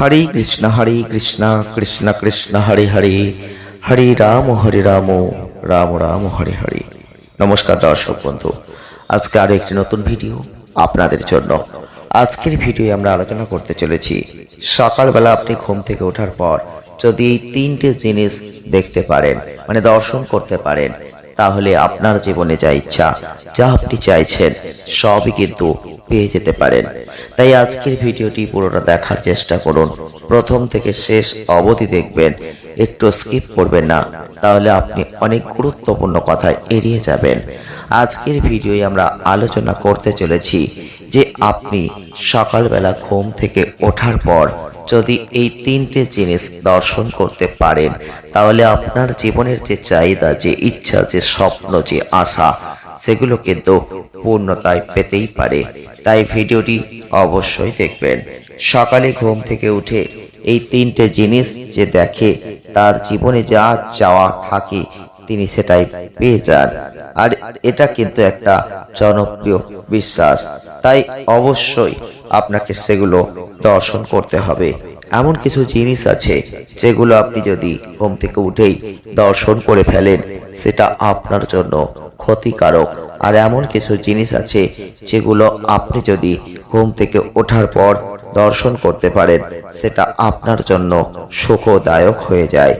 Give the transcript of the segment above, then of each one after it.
হরে কৃষ্ণ হরে কৃষ্ণ কৃষ্ণ কৃষ্ণ, হরে হরে। হরে রাম হরে রাম রাম রাম, হরে হরে। নমস্কার দর্শক বন্ধু, আজকে আরও একটি নতুন ভিডিও আপনাদের জন্য। আজকের ভিডিও আমরা আলোচনা করতে চলেছি, সকালবেলা আপনি ঘুম থেকে ওঠার পর যদি এই তিনটে জিনিস দেখতে পারেন মানে দর্শন করতে পারেন তাহলে আপনার জীবনে যা ইচ্ছা, যা আপনি চাইছেন, সবই কিন্তু পেয়ে যেতে পারেন। তাই আজকের ভিডিওটি পুরোটা দেখার চেষ্টা করুন। প্রথম থেকে শেষ অবধি দেখবেন, একটু স্কিপ করবেন না, তাহলে আপনি অনেক গুরুত্বপূর্ণ কথা এড়িয়ে যাবেন। আজকের ভিডিওয়ে আমরা আলোচনা করতে চলেছি যে আপনি সকালবেলা ঘুম থেকে ওঠার পর যদি এই তিনটে জিনিস দর্শন করতে পারেন, তাহলে আপনার জীবনের যে চাহিদা, যে ইচ্ছা, যে স্বপ্ন, যে আশা, সেগুলো কিন্তু পূর্ণতায় পেতেই পারে। তাই ভিডিওটি অবশ্যই দেখবেন। সকালে ঘুম থেকে উঠে এই তিনটে জিনিস যে দেখে তার জীবনে যা চাওয়া থাকে, তিনি সেটাই পেয়ে যান। আর এটা কিন্তু একটা জনপ্রিয় বিশ্বাস। তাই অবশ্যই আপনাকে সেগুলো দর্শন করতে হবে। এমন কিছু জিনিস আছে যেগুলো আপনি যদি ঘুম থেকে উঠেই দর্শন করে ফেলেন, সেটা আপনার জন্য ক্ষতিকারক। আর এমন কিছু জিনিস আছে যেগুলো আপনি যদি ঘুম থেকে ওঠার পর দর্শন করতে পারেন, সেটা আপনার জন্য সুখদায়ক হয়ে যায়।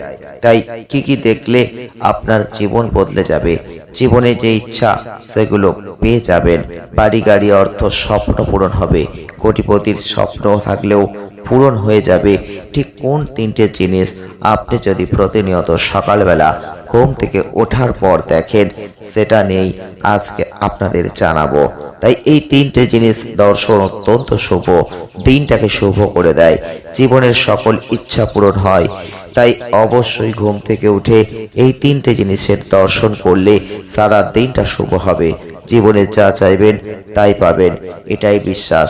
তাই কি কি দেখলে আপনার জীবন বদলে যাবে? জীবনে যে ইচ্ছা, সেগুলো পেয়ে যাবেন। বাড়ি গাড়ি অর্থ স্বপ্ন পূরণ হবে। কোটিপতির স্বপ্ন থাকলেও পূরণ হয়ে যাবে। ঠিক কোন তিনটে জিনিস আপনি যদি প্রতিনিয়ত সকালবেলা ঘুম থেকে ওঠার পর দেখেন সেটা নেই, আজকে আপনাদের জানাব। তাই এই তিনটে জিনিস দর্শন অত্যন্ত শুভ, দিনটাকে শুভ করে দেয়। জীবনের সকল ইচ্ছা পূরণ হয়। তাই অবশ্যই ঘুম থেকে উঠে এই তিনটে জিনিসের দর্শন করলে সারা দিনটা শুভ হবে। জীবনে যা চাইবেন তাই পাবেন, এটাই বিশ্বাস।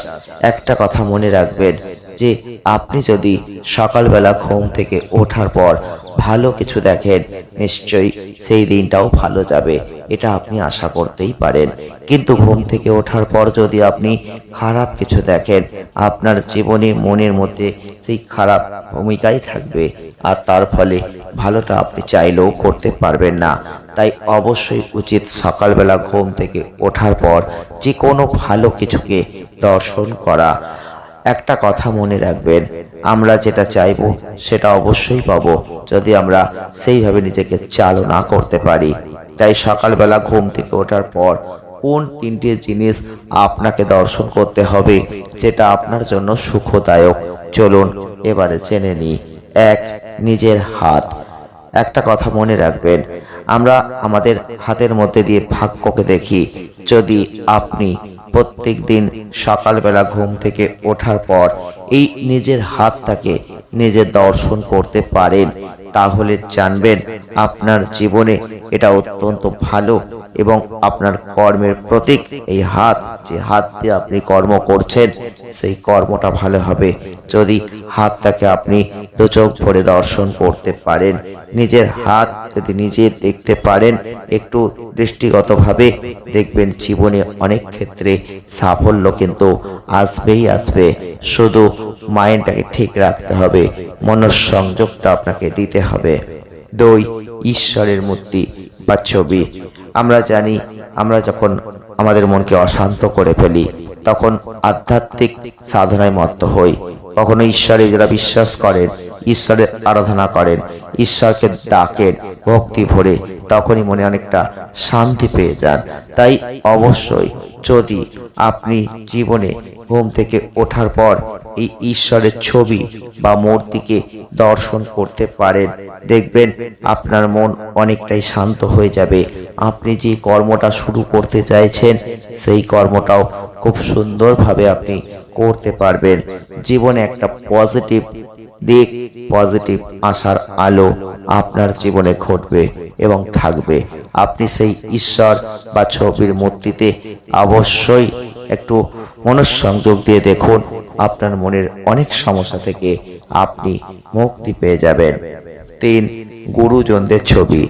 একটা কথা মনে রাখবেন যে, আপনি যদি সকালবেলা ঘুম থেকে ওঠার পর ভালো কিছু দেখেন, নিশ্চয়ই সেই দিনটাও ভালো যাবে, এটা আপনি আশা করতেই পারেন। কিন্তু ঘুম থেকে ওঠার পর যদি আপনি খারাপ কিছু দেখেন, আপনার জীবনে মনের মধ্যে সেই খারাপ ভূমিকাই থাকবে, আর তার ফলে ভালোটা আপনি চাইলেও করতে পারবেন না। তাই অবশ্যই উচিত সকালবেলা ঘুম থেকে ওঠার পর যে কোনো ভালো কিছুকে দর্শন করা। একটা কথা মনে রাখবেন আমরা যেটা চাইব, সেটা অবশ্যই পাব, যদি আমরা সেইভাবে নিজেকে চালনা করতে পারি। তাই সকালবেলা ঘুম থেকে ওঠার পর কোন তিনটি জিনিস আপনাকে দর্শন করতে হবে, যেটা আপনার জন্য সুখদায়ক? চলুন এবারে জেনে নিই। এক, নিজের হাত। একটা কথা মনে রাখবেন, আমরা আমাদের হাতের মধ্যে দিয়ে ভাগ্যকে দেখি। যদি আপনি প্রত্যেক দিন সকালবেলা ঘুম থেকে ওঠার পর এই নিজের হাতটাকে নিজে দর্শন করতে পারেন। তাহলে জানবেন আপনার জীবনে এটা অত্যন্ত ভালো এবং আপনার কর্মের প্রতীক, এই হাত, যে হাত দিয়ে আপনি কর্ম করছেন, সেই কর্মটা ভালো হবে। যদি হাতটাকে আপনি দু চোখ ভরে দর্শন করতে পারেন, নিজের হাত যদি নিজে দেখতে পারেন, একটু দৃষ্টিগতভাবে দেখবেন জীবনে অনেক ক্ষেত্রে সাফল্য কিন্তু আসবেই আসবে। শুধু মাইন্ডটাকে ঠিক রাখতে হবে, মনঃসংযোগটা আপনাকে দিতে হবে। দুই, ঈশ্বরের মূর্তি বা ছবি আমরা জানি, আমরা যখন আমাদের মনকে অশান্ত করে ফেলি, তখন আধ্যাত্মিক সাধনায় মত্ত হই। কখনো ঈশ্বরে যারা বিশ্বাস করেন ঈশ্বরের আরাধনা করেন, ঈশ্বরকে ডাকেন, ভক্তি ভরে, তখনই মনে অনেকটা শান্তি পেয়ে যান। তাই অবশ্যই যদি আপনি জীবনে ঘুম থেকে ওঠার পর এই ঈশ্বরের ছবি বা মূর্তিকে দর্শন করতে পারেন, দেখবেন আপনার মন অনেকটাই শান্ত হয়ে যাবে। আপনি যে কর্মটা শুরু করতে চাইছেন, সেই কর্মটাও খুব সুন্দরভাবে আপনি করতে পারবেন। জীবনে একটা পজিটিভ দিক, পজিটিভ আশার আলো আপনার জীবনে ঘটবে এবং থাকবে। আপনি সেই ঈশ্বর বা ছবির মূর্তিতে অবশ্যই একটু মনঃসংযোগ দিয়ে দেখুন, আপনার মনের অনেক সমস্যা থেকে আপনি মুক্তি পেয়ে যাবেন। তিন গুরুজনদের ছবি।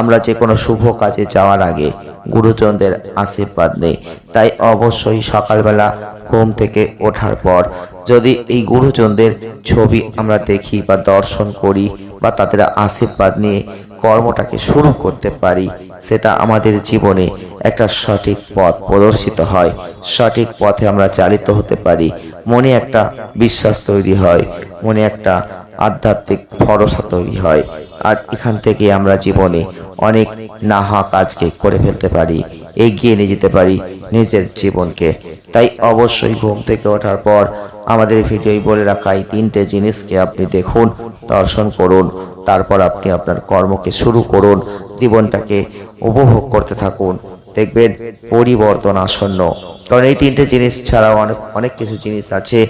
আমরা যে কোনো শুভ কাজে যাওয়ার আগে গুরুজনদের আশীর্বাদ নেই। তাই অবশ্যই সকালবেলা ঘুম থেকে ওঠার পর যদি এই গুরুজনদের ছবি আমরা দেখি বা দর্শন করি বা তাদের আশীর্বাদ নিয়ে কর্মটাকে শুরু করতে পারি, সেটা আমাদের জীবনে একটা সঠিক পথ প্রদর্শিত হয়। সঠিক পথে আমরা চালিত হতে পারি। মনে একটা বিশ্বাস তৈরি হয়। মনে একটা আধ্যাত্মিক ভরসা তৈরি হয়। আর এখান থেকে আমরা জীবনে অনেক নাহা কাজকে করে ফেলতে পারি, এগিয়ে নিয়ে যেতে পারি নিজের জীবনকে। তাই অবশ্যই ঘুম থেকে ওঠার পর আমাদের ভিডিওই বলে রাখা এই তিনটে জিনিসকে আপনি দেখুন, দর্শন করুন, তারপর আপনি আপনার কর্মকে শুরু করুন, জীবনটাকে উপভোগ করতে থাকুন। দেখবেন পরিবর্তন আসন্ন। কারণ এই তিনটে জিনিস ছাড়াও অনেক অনেক কিছু জিনিস আছে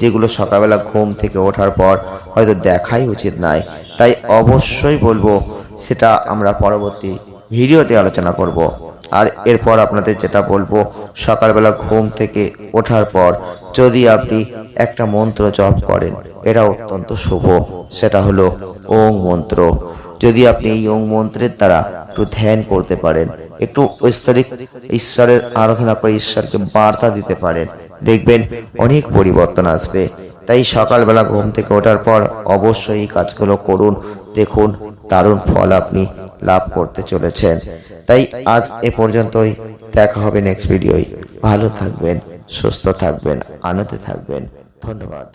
যেগুলো সকালবেলা ঘুম থেকে ওঠার পর হয়তো দেখাই উচিত নয় তাই অবশ্যই বলব সেটা আমরা পরবর্তী ভিডিওতে আলোচনা করব। আর এরপর আপনাদের যেটা বলব, সকালবেলা ঘুম থেকে ওঠার পর যদি আপনি একটা মন্ত্র জপ করেন এটা অত্যন্ত শুভ। সেটা হলো ওং মন্ত্র। যদি আপনি এই ওং মন্ত্রের দ্বারা একটু ধ্যান করতে পারেন, একটু ঐশ্বরিক ঈশ্বরের আরাধনা করে ঈশ্বরকে বার্তা দিতে পারেন, দেখবেন অনেক পরিবর্তন আসবে। তাই সকালবেলা ঘুম থেকে ওঠার পর অবশ্যই এই কাজগুলো করুন, দেখুন দারুণ ফল আপনি লাভ করতে চলেছেন। তাই আজ এ পর্যন্তই, দেখা হবে নেক্সট ভিডিওয় ভালো থাকবেন, সুস্থ থাকবেন, আনন্দে থাকবেন। ধন্যবাদ।